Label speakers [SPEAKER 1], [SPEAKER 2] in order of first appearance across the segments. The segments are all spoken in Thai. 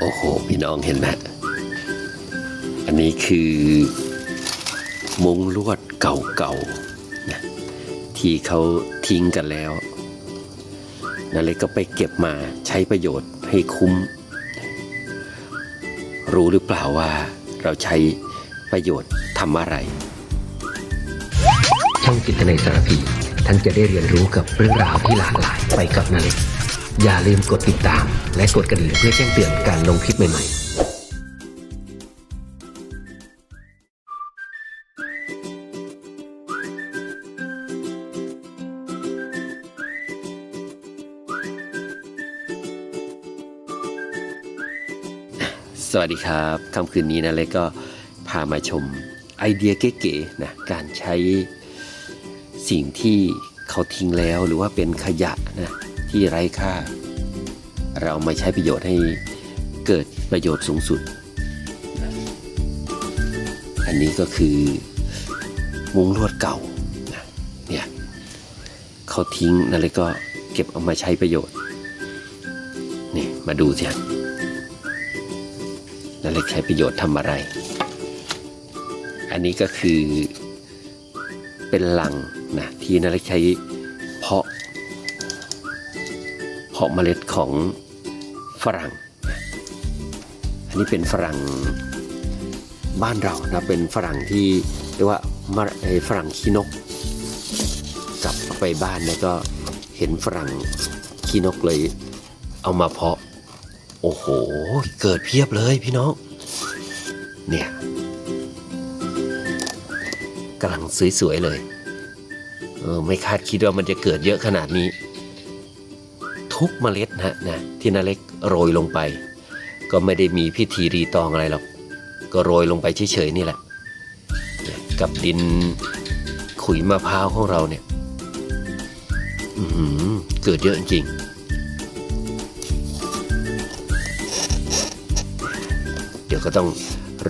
[SPEAKER 1] โอ้โห พี่น้องเห็นไหมอันนี้คือมุ้งลวดเก่าๆนะที่เขาทิ้งกันแล้วนั่นเลยก็ไปเก็บมาใช้ประโยชน์ให้คุ้ม รู้หรือเปล่าว่าเราใช้ประโยชน์ทำอะไร
[SPEAKER 2] ช่องจิตในสารพีท่านจะได้เรียนรู้กับเรื่องราวที่หลากหลายไปกับนาเล็ก อย่าลืมกดติดตาม และกดกระดิ่งเพื่อแจ้งเตือนการลงคลิปใหม่ๆ
[SPEAKER 1] สวัสดีครับค่ำคืนนี้นะเล็กก็พามาชมไอเดียเก๋ๆนะการใช้สิ่งที่เขาทิ้งแล้วหรือว่าเป็นขยะนะ ที่ไร้ค่า เรามาใช้ประโยชน์ให้เกิดประโยชน์สูงสุด อันนี้ก็คือมุ้งลวดเก่าเนี่ยเขาทิ้งนะเล็กก็เก็บเอามาใช้ประโยชน์ นี่มาดูสินั่นเลยใช้ประโยชน์ทำอะไร อันนี้ก็คือเป็นลังนะที่นั่นเลยใช้เพาะ เพาะเมล็ดของฝรั่ง อันนี้เป็นฝรั่งบ้านเรานะเป็นฝรั่งที่เรียกว่าฝรั่งขี้นก กลับไปบ้านแล้วก็เห็นฝรั่งขี้นกเลย เอามาเพาะ โอ้โห เกิดเพียบเลยพี่น้อง เนี่ยกำลังสวยๆเลยเออไม่คาดคิดว่ามันจะเกิดเยอะขนาดนี้ ทุกเมล็ดนะนะที่นาเล็กโรยลงไป ก็ไม่ได้มีพิธีรีตองอะไรหรอก ก็โรยลงไปเฉยๆนี่แหละ กับดินขุยมะพร้าวของเราเนี่ยอือหือเกิดเยอะจริงเดี๋ยวก็ต้อง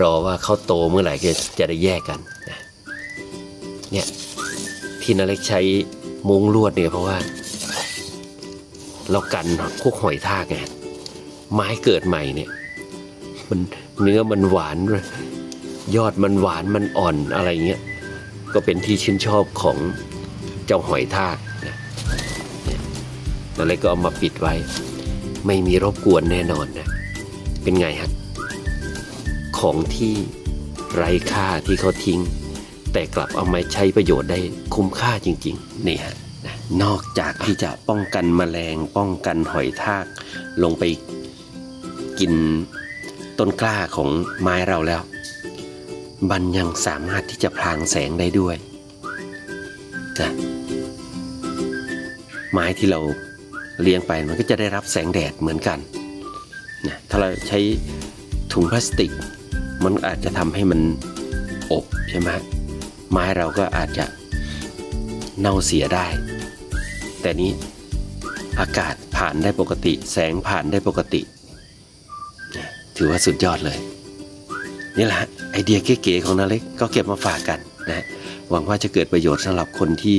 [SPEAKER 1] รอว่าเขาโตเมื่อไหร่ก็จะได้แยกกันเนี่ยที่นาเล็กใช้มุ้งลวดเนี่ยเพราะว่า เรากันพวกหอยทากไงไม้เกิดใหม่เนี่ยมันเนื้อมันหวาน ยอดมันหวานมันอ่อนอะไรเงี้ยก็เป็นที่ชื่นชอบของเจ้าหอยทากนะเนี่ยนาเล็กก็เอามาปิดไว้ ไม่มีรบกวนแน่นอนนะ เป็นไงฮะของที่ไร้ค่าที่เขาทิ้ง แต่กลับเอามาใช้ประโยชน์ได้คุ้มค่าจริง ๆ นี่ฮะ นอกจากที่จะป้องกันแมลงป้องกันหอยทาก ลงไปกินต้นกล้าของไม้เราแล้ว มันยังสามารถที่จะพรางแสงได้ด้วยนะไม้ที่เราเลี้ยงไปมันก็จะได้รับแสงแดดเหมือนกันนะถ้าเราใช้ถุงพลาสติก มันอาจจะทำให้มันอบใช่ไหมไม้เราก็อาจจะเน่าเสียได้ แต่นี้อากาศผ่านได้ปกติ แสงผ่านได้ปกติ ถือว่าสุดยอดเลย นี่แหละไอเดียเก๋ๆของนาเล็กก็เก็บมาฝากกันนะหวังว่าจะเกิดประโยชน์สำหรับคนที่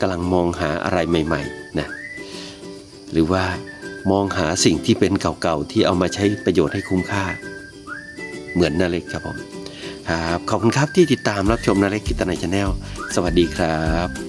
[SPEAKER 1] กำลังมองหาอะไรใหม่ๆนะหรือว่ามองหาสิ่งที่เป็นเก่าๆ ที่เอามาใช้ประโยชน์ให้คุ้มค่า เหมือนนาเล็กครับผมครับขอบคุณครับที่ติดตามรับชมนาเล็กกิตนายชาแนลสวัสดีครับ